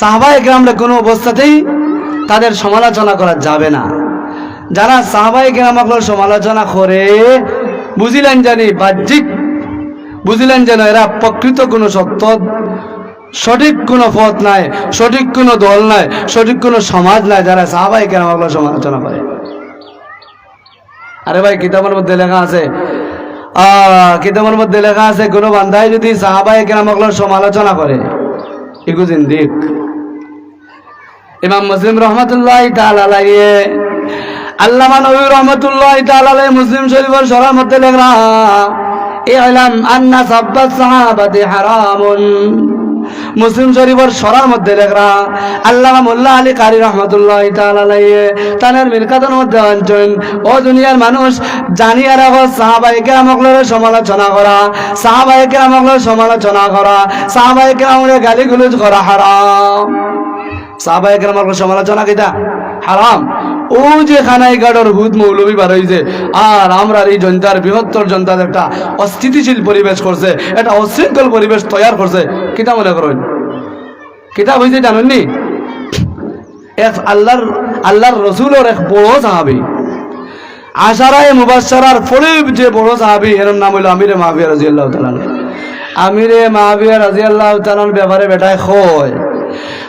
সাহবা একরামরা কোনো অবস্থাতেই তাদের সমালোচনা করা যাবে না। যারা সাহবাই গ্রামাগুলোর সমালোচনা করে, বুঝিলেন জানি বাহ্যিক, বুঝিলেন যেন এরা প্রকৃত কোনো সত্য, সঠিক কোনো পথ নাই, সঠিক কোনো দল নাই, সঠিক কোনো সমাজ নাই যারা সাহবাই গ্রামাগুলোর সমালোচনা করে। আরে ভাই, কিতাবের মধ্যে লেখা আছে কিতাবের মধ্যে লেখা আছে, কোনো বান্ধাই যদি সাহাবাই গ্রামাগুলোর সমালোচনা করে ইগু জিন্দিক ইমাম মুসলিম রহমতুল্লাহ তালাইয়ে আল্লামা নবী রহমতুল্লাহ তালাই মুসলিম শরীফের সরার মধ্যে লেখা, ইলাম আন্না সাব্বাত সাহাবাতি হারামুন। মুসলিম শরীফের সরার মধ্যে লেখা আল্লাহ মোল্লা আলী কারি রহমতুল্লাহ তালাইয়ে তানের মিলকাতের মধ্যে অঞ্চল ও দুনিয়ার মানুষ, জানিয়ে রাখো সাহাবাইকে আমকলের সমালোচনা করা সাহাবাইকে আমকলের সমালোচনা করা সাহাবাইকে গালি গুলুজ করা হারাম। সাহাবায়ে কেরামের সমালোচনা কিতা হারাম। ও যে খানাই গাড়র হুদ মৌলবী বার হইছে, আর আমরা এই জনতার বৃহত্তর জনতার একটা অস্থিতিশীল পরিবেশ করছে, একটা অশৃঙ্খল পরিবেশ তৈয়ার করছে। কিতা মনে করেন? কিতা হয়েছে জানেননি? এক আল্লাহর আল্লাহর রসুলের এক বড় সাহাবি। আশারায় মুবাসারার ফরিব যে বড় সাহাবি এর নাম হইল আমিরে মাহবিয়া রাজি আল্লাহ তালান আমিরে মাহবিয়া রাজি আল্লাহ তালান ব্যাপারে বেটায় খয়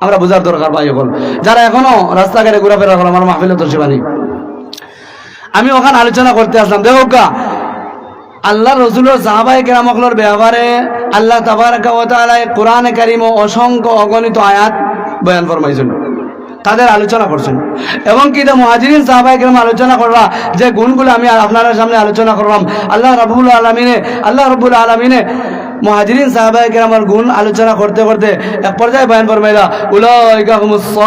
আমরা বোঝার দরকার পাই এখন যারা এখনও রাস্তাঘাটে ঘোরাফেরা করে, আমার মাহফিলে তো সেবানি আমি ওখানে আলোচনা করতে আসলাম। দেখো আল্লাহ রসুলের সাহাবাই কেরামকলোর ব্যবহারে আল্লাহ তাবারাকা ওয়া কোরআনে কারিম ও অসংখ্য অগণিত আয়াত বয়ান ফরমাইছেন। তাদের আলোচনা করছেন। এবং কি মহাজিরিন সাহাবাই কেরাম আলোচনা করবা, যে গুণগুলো আমি আপনাদের সামনে আলোচনা করলাম, আল্লাহ রাবুল আলমিনে, আল্লাহ রবুল আলমিনে মহাজিরিন সাহাবাই কেরামের গুণ আলোচনা করতে করতে এক পর্যায়ে বয়ান ফরমাইলা, উলাইকা হুমুস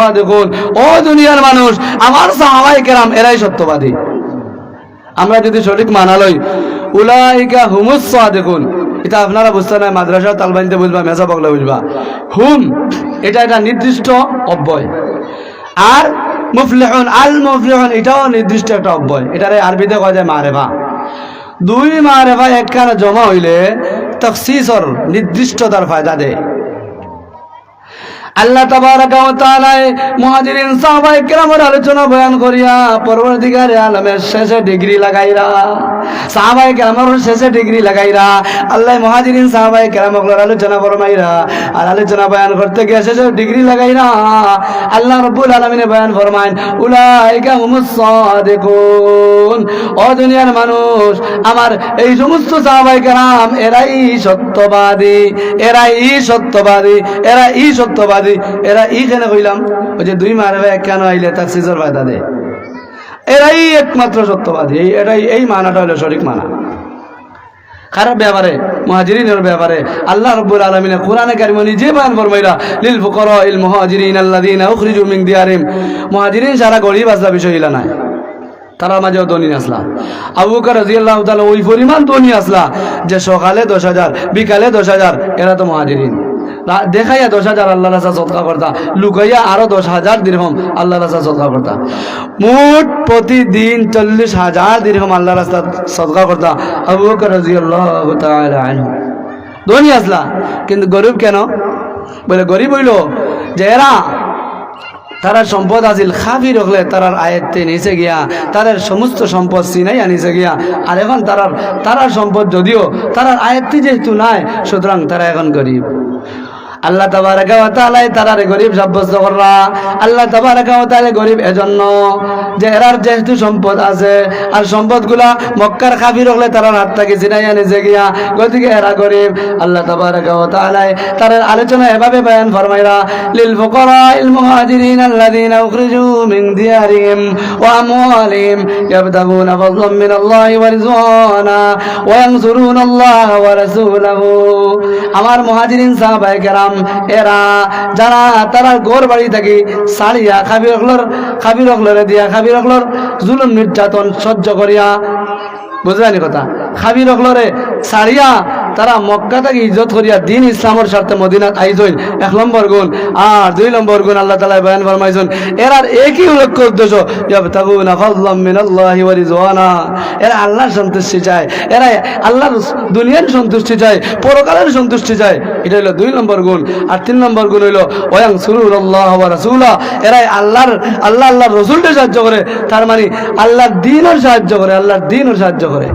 ও দুনিয়ার মানুষ, আমার সাহাবাই কেরাম, এরাই সত্যবাদী। আমরা যদি সঠিক মানালই উলাইকা হুমুস সাদিকুন। এটা আপনারা বুঝতে নাই, মাদ্রাসা তালবাইনতে বুঝবা, মেসা বগলা বুঝবা। হুম, এটা একটা নির্দিষ্ট অব্যয়। আর মুফলিহুন, আল মুফলিহুন, এটাও নির্দিষ্ট একটা অব্যয়। এটারে আরবিতে কয় যায় মারেফা। দুই মারেফা একখানে জমা হইলে তফসিসর নির্দিষ্টতার ফায়দা দেয়। আল্লাহ মুহাজিরিন, সাহাবায়ে কেরামের আলোচনা বয়ান করিয়া পরবর্তীকারে আলমের শেষে ডিগ্রি লাগাইরা, সাহাবায়ে কেরামের শেষে ডিগ্রি লাগাইরা, আল্লাহ মুহাজিরিন, সাহাবায়ে কেরামের আলোচনা ফরমাইরা, আর আলোচনা বয়ান করতে গিয়ে শেষে ডিগ্রি লাগাইরা, আল্লাহ রাব্বুল আলামিনে বয়ান ফরমায় উলাইকা হুমুস সাদিকুন ও দুনিয়ার মানুষ, আমার এই সমস্ত সাহাবায়ে কেরাম, এরাই সত্যবাদী এরাই সত্যবাদী এরাই সত্যবাদী এরা ই কেন কইলাম? ওই যে দুই মারে এক কেন আইলে তার সিজর ফায়দা দেয় এরাই একমাত্র সত্যবাদী এরাই এই মানাটা হলো সঠিক মানা। খারাপ ব্যাপারে, মুহাজিরিনের ব্যাপারে, আল্লাহ রাব্বুল আলামিন কোরআনে কারিমে নিজে বয়ান ফরমাইরা লিল ফুকারা ইল মুহাজিরিন আল্লাযিনা উখরিজু মিন দিয়ারিম। মুহাজিরিন সারা গরিব আসলা বিষয় নাই। তারা মাঝেও ধনী আসলা আবু বকর রাদিয়াল্লাহু তাআলা ওই পরিমাণ ধনী আসলা যে সকালে দশ হাজার, বিকালে দশ হাজার, এরা তো মুহাজিরিন। দেখাইয়া দশ হাজার আল্লাহ রাসা সদকা করতা, লুকাইয়া আরও দশ হাজার দিরহম আল্লাহ রাসা সদকা করতা। মোট প্রতিদিন চল্লিশ হাজার দিরহম আল্লাহ রাস্তা সদকা করতা আবু বকর আনহু। ধনী আসলা কিন্তু গরিব কেন? বলে গরিব হইল যে এরা তারার সম্পদ আছিল খাবি রকলে তারার আয়ত্তে নিচে গিয়া, তাদের সমস্ত সম্পদ চিনাই আনিছে গিয়া। আর এখন তারার তারার সম্পদ যদিও তারার আয়ত্তে যেহেতু নাই, সুতরাং তারা এখন গরিব। আল্লাহ তাবারাকা ওয়া তাআলা তারারে গরিব সাব্যস্ত কররা। আল্লাহ তাবারাকা গরিব এজন্য যে এরার যেহেতু সম্পদ আছে, আর সম্পদগুলা মক্কার খাফির হলে তারার হাত থেকে চিনাই আনিছে গিয়া গতিকে এরা গরিব। আল্লাহ তাবারাকা ওয়া তাআলা তারার আলোচনা এভাবে বয়ান ফরমাইরা, লিল ফুকারা ইল মুহাজিরিন আল্লাযিনা উখরিজু মিন দিয়ারিহিম ওয়া আমওয়ালিহিম ইয়াবতাগুনা ওয়া ওয়া ওয়া রাসূলাহু আমার মুহাজিরিন সাহাবায়ে কেরাম সালাম এরা যারা, তারা গোর বাড়ি থাকি সারিয়া খাবির অখলর খাবির অখলরে দিয়া খাবির অখলর জুলুম নির্যাতন সহ্য করিয়া, বুঝলেন কথা? খাবির অখলরে সারিয়া তারা মক্কা থেকে ইজ্জত করিয়া দিন ইসলামের স্বার্থে মদিনাত আইজইন এক নম্বর গুণ। আর দুই নম্বর গুণ আল্লাহ তালা বয়ান ফরমাইছেন, এরার একই লক্ষ্য উদ্দেশ্য এরা আল্লাহর সন্তুষ্টি চায়। এরা আল্লাহর দুনিয়ার সন্তুষ্টি চায়, পরকালের সন্তুষ্টি চায়। এটা হলো দুই নম্বর গুণ। আর তিন নম্বর গুণ হইল ওয়াং সুরুল্লাহ ওয়া রাসূলা। এরাই আল্লাহর, আল্লাহ, আল্লাহর রসুলকে সাহায্য করে। তার মানে আল্লাহর দিনের সাহায্য করে, আল্লাহর দিনের সাহায্য করে।